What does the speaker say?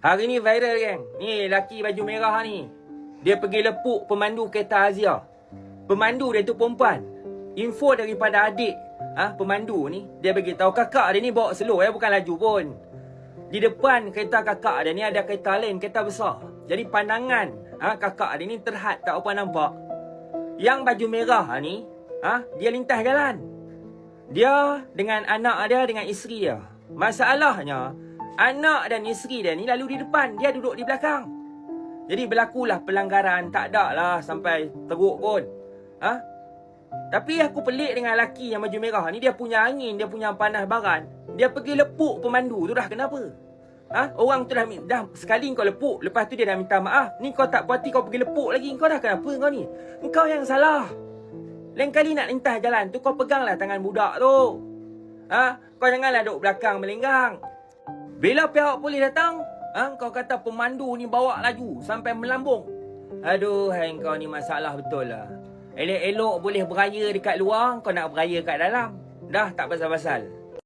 Hari ni viral geng. Ni laki baju merah ni. Dia pergi lepuk pemandu kereta Azia. Pemandu dia tu perempuan. Info daripada adik ah ha, pemandu ni, dia bagi tahu kakak dia ni bawa slow ya, bukan laju pun. Di depan kereta kakak dia ni ada kereta lain, kereta besar. Jadi pandangan ah ha, kakak dia ni terhad tak apa nampak. Yang baju merah ni, ah ha, dia lintas jalan. Dia dengan anak dia dengan isteri dia. Masalahnya, anak dan isteri dia ni lalu di depan, dia duduk di belakang. Jadi berlakulah pelanggaran, tak ada lah sampai teruk pun. Ha? Tapi aku pelik dengan lelaki yang baju merah ni, dia punya angin, dia punya panas baran. Dia pergi lepuk pemandu tu dah kenapa? Ha? Orang tu dah, dah sekali kau lepuk, lepas tu dia dah minta maaf. Ni kau tak puati kau pergi lepuk lagi, kau dah kenapa kau ni? Kau yang salah. Lain kali nak lintas jalan tu kau peganglah tangan budak tu. Ha? Kau janganlah duduk belakang melenggang. Bila pihak polis datang, ha? kau kata pemandu ni bawa laju sampai melambung. Aduh, hai kau ni masalah betul lah. Elok-elok boleh beraya dekat luar, kau nak beraya kat dalam. Dah tak pasal-pasal.